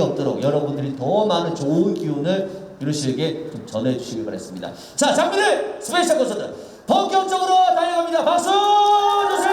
없도록 여러분들이 더 많은 좋은 기운을 유루 씨에게 좀 전해주시길 바랬습니다. 자, 장민의 스페셜 콘서트 본격적으로 달려갑니다. 박수 주세요.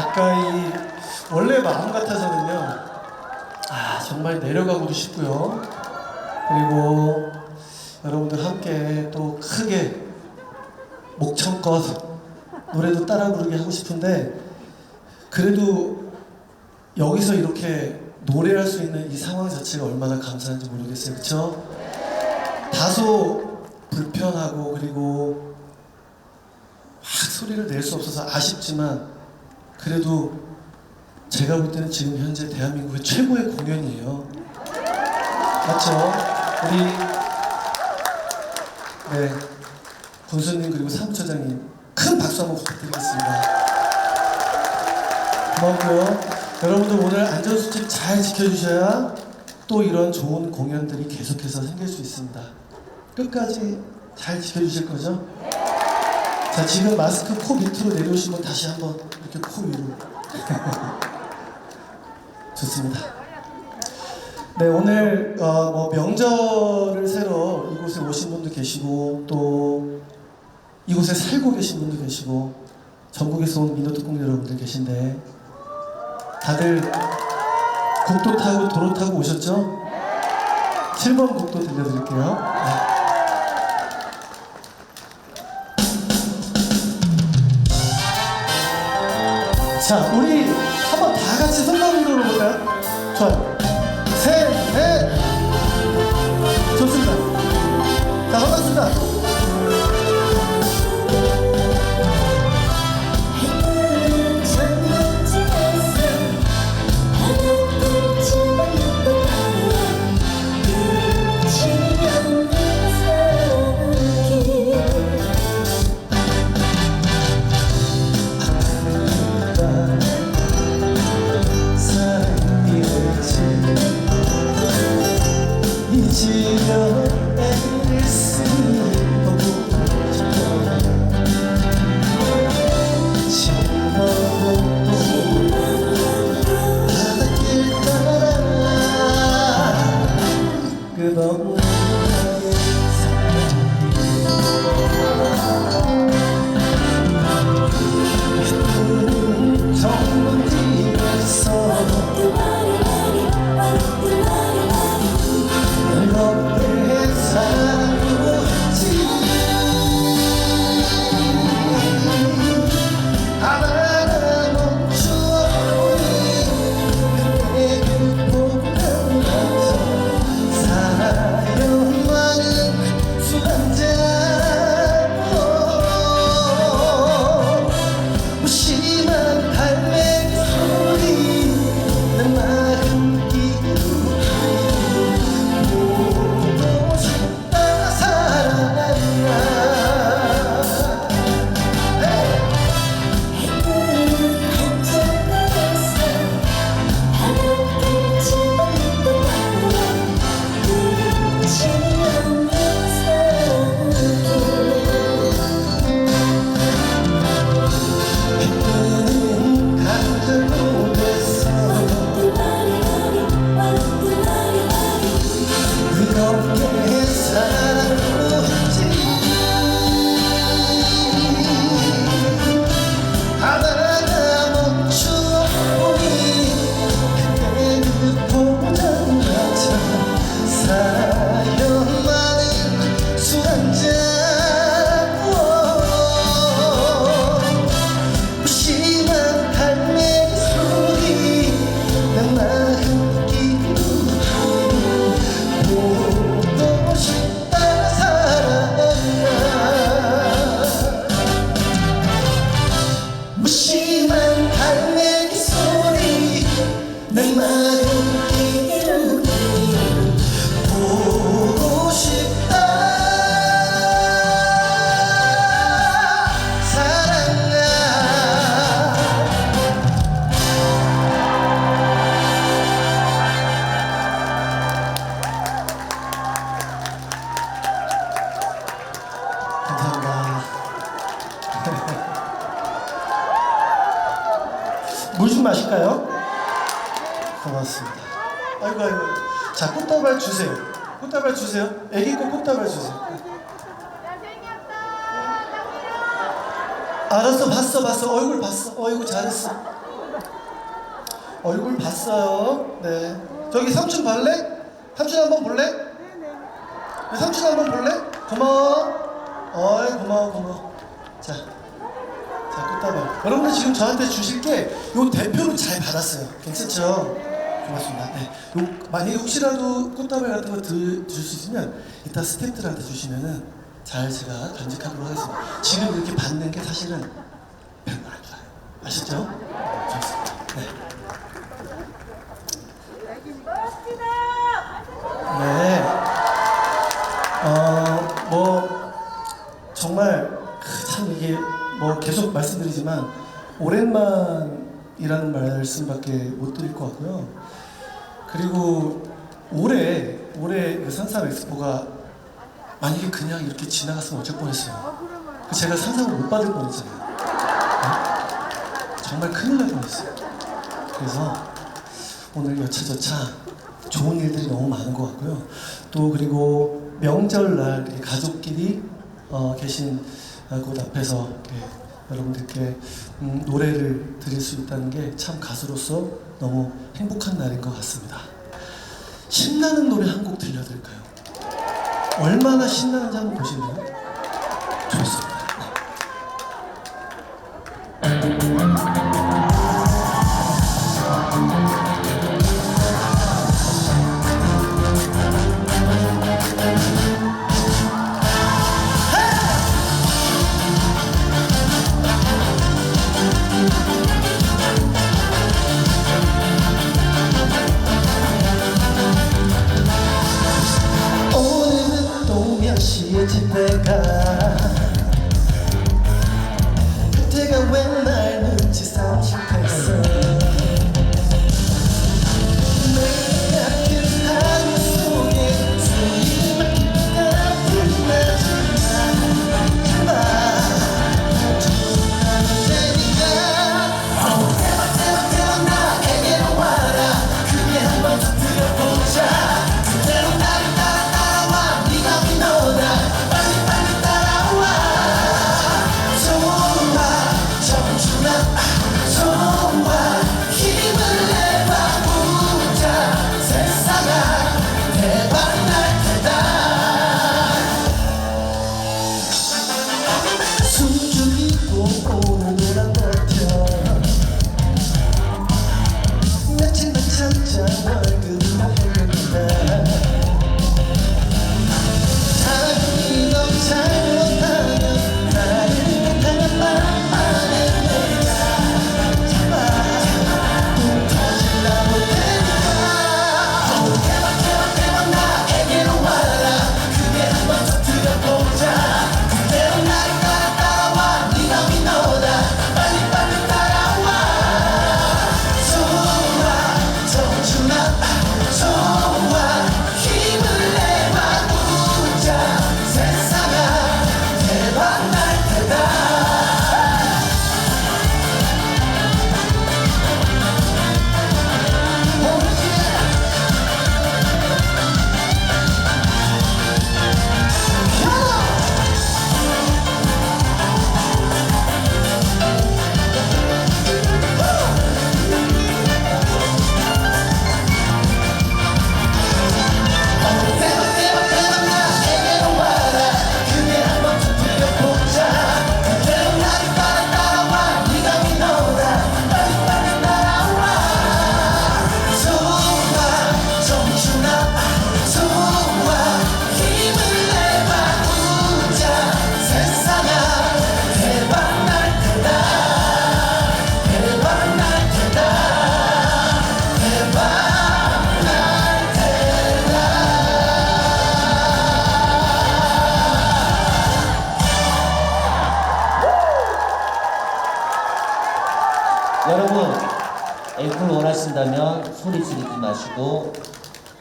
가까이 원래 마음 같아서는요. 아 정말 내려가고도 싶고요. 그리고 여러분들 함께 또 크게 목청껏 노래도 따라 부르게 하고 싶은데 그래도 여기서 이렇게 노래할 수 있는 이 상황 자체가 얼마나 감사한지 모르겠어요. 그렇죠? 다소 불편하고 그리고 막 소리를 낼 수 없어서 아쉽지만 그래도 제가 볼 때는 지금 현재 대한민국의 최고의 공연이에요. 맞죠? 우리 네 군수님 그리고 사무처장님 큰 박수 한번 부탁드리겠습니다. 고맙고요. 여러분들 오늘 안전수칙 잘 지켜주셔야 또 이런 좋은 공연들이 계속해서 생길 수 있습니다. 끝까지 잘 지켜주실 거죠? 자 지금 마스크 코 밑으로 내려오신 분 다시 한번 이렇게 코 위로 좋습니다. 네 오늘 어, 뭐 명절을 새로 이곳에 오신 분도 계시고 또 이곳에 살고 계신 분도 계시고 전국에서 온 민호특공 여러분들 계신데 다들 국도 타고 도로 타고 오셨죠? 7번 국도 들려드릴게요. 네. 자, 우리 한번 다 같이 손만 들어 볼까요? 좋아요. 셋, 넷. 잊으려 애를 꽃다발 주세요. 애기 거 꽃다발 주세요. 알았어 봤어 봤어 얼굴 봤어 어이구 잘했어. 얼굴 봤어요. 네. 저기 삼촌 볼래? 삼촌 한번 볼래? 네, 삼촌 한번 볼래? 고마워. 어이 고마워 고마워. 자. 자, 꽃다발. 여러분들 지금 저한테 주실 게 요 대표로 잘 받았어요. 괜찮죠? 고맙습니다. 네. 요, 만약에 혹시라도 꽃다발 같은 거줄수 있으면 이따 스태프들한테 주시면은 잘 제가 간직하도록 하겠습니다. 지금 이렇게 받는 게 사실은 안 좋아요. 아시죠? 좋습니다. 네. 네. 어, 뭐, 정말, 크, 참 이게, 뭐, 계속 말씀드리지만, 오랜만 이라는 말씀밖에 못 드릴 것 같고요. 그리고 올해, 올해 그 산삼 엑스포가 만약에 그냥 이렇게 지나갔으면 어쩔 뻔했어요. 그 제가 상상을 못 받을 뻔했잖아요. 네? 정말 큰일 날 뻔했어요. 그래서 오늘 여차저차 좋은 일들이 너무 많은 것 같고요. 또 그리고 명절날 가족끼리 어, 계신 어, 곳 앞에서 여러분들께 음, 노래를 드릴 수 있다는 게 참 가수로서 너무 행복한 날인 것 같습니다. 신나는 노래 한 곡 들려드릴까요? 얼마나 신나는지 한번 보실래요? 좋습니다.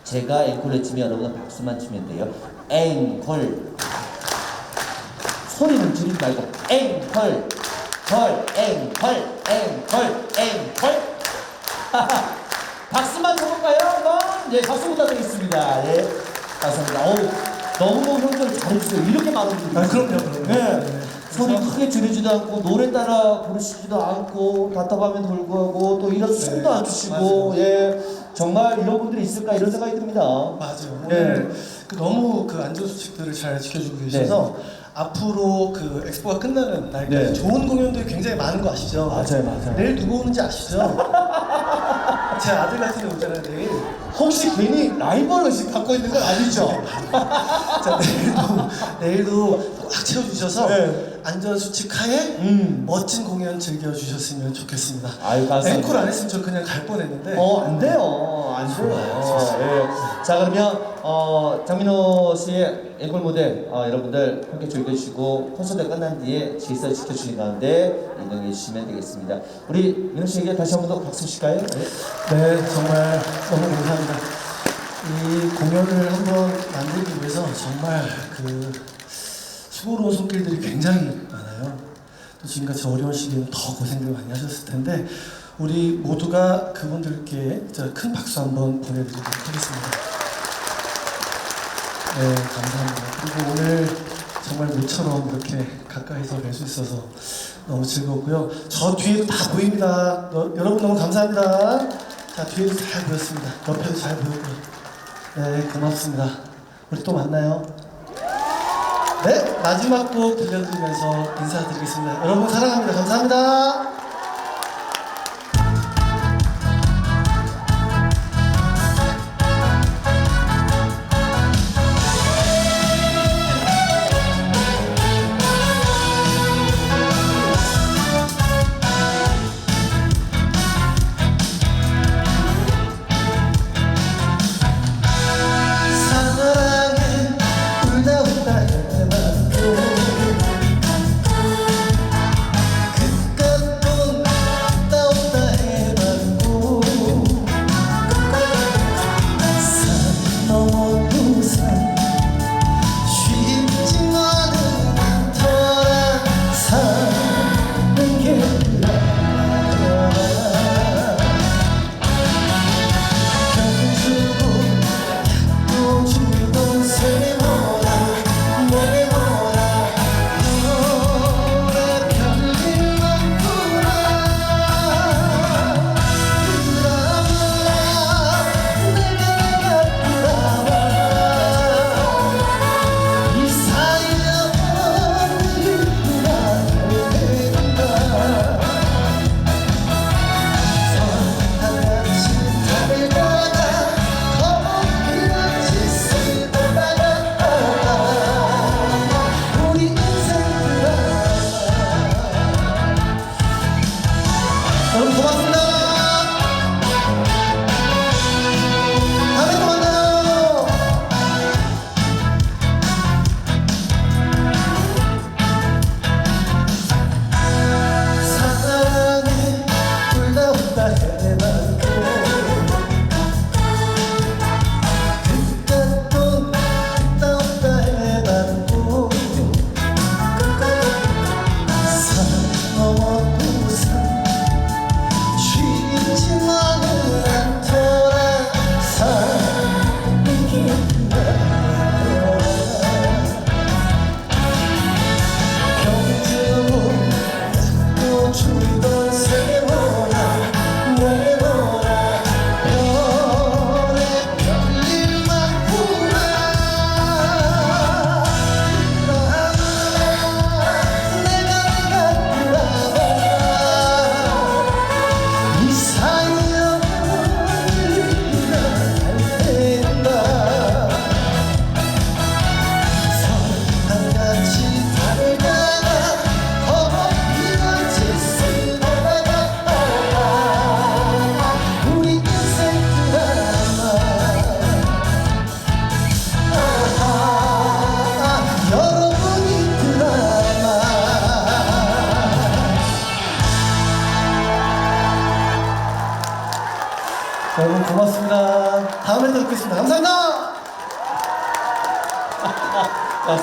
제가 앵콜 외치면 여러분은 박수만 치면 돼요. 앵콜. 소리는 지르지 말고 앵콜. 컬 앵콜 앵콜 앵콜. 박수만 쳐볼까요? 한번? 예 박수 부탁드리겠습니다. 예. 감사합니다. 어우 너무너무 형들 잘해주세요. 이렇게 많은 분들이 아, 그럼요, 그럼요. 네. 네. 소리 크게 지르지도 않고 노래 따라 부르시지도 않고 답답하면 돌고 하고 또 이런 숨도 안 주시고 예 정말 이런 분들이 있을까 이런 생각이 듭니다. 맞아요. 오늘 그 너무 그 안전 수칙들을 잘 지켜주고 계셔서 앞으로 그 엑스포가 끝나는 날까지 네. 좋은 공연들이 굉장히 많은 거 아시죠? 맞아요, 맞아요. 내일 누구 오는지 아시죠? 제 아들 같은 애 오잖아요, 내일. 혹시 괜히 라이벌 의식 갖고 있는 건 아니죠? 자, 내일도, 내일도 꽉 채워주셔서 네. 안전수칙 하에 음. 멋진 공연 즐겨주셨으면 좋겠습니다. 아유, 감사합니다. 앵콜 안 했으면 저 그냥 갈 뻔했는데. 어, 안 돼요. 안 돼요. 예. 자, 그러면, 어, 장민호 씨의 앵콜 무대, 어, 여러분들 함께 즐겨주시고, 콘서트가 끝난 뒤에 질서 지켜주시는 가운데 인정해 주시면 되겠습니다. 우리 민호 씨에게 다시 한 번 더 박수 주실까요? 네. 네, 정말 너무 감사합니다. 감사합니다. 이 공연을 한번 만들기 위해서 정말 그 수고로운 손길들이 굉장히 많아요. 또 지금까지 어려운 시기에는 더 고생들 많이 하셨을 텐데 우리 모두가 그분들께 큰 박수 한번 보내드리도록 하겠습니다. 네, 감사합니다. 그리고 오늘 정말 모처럼 이렇게 가까이서 뵐 수 있어서 너무 즐거웠고요. 저 뒤에도 다 보입니다. 너, 여러분 너무 감사합니다. 자, 뒤에도 잘 보였습니다. 옆에도 잘 보였고. 네, 고맙습니다. 우리 또 만나요. 네, 마지막 곡 들려드리면서 인사드리겠습니다. 여러분 사랑합니다. 감사합니다.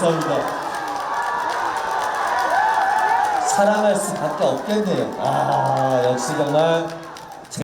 감사합니다. 사랑할 수밖에 없겠네요. 아, 역시 정말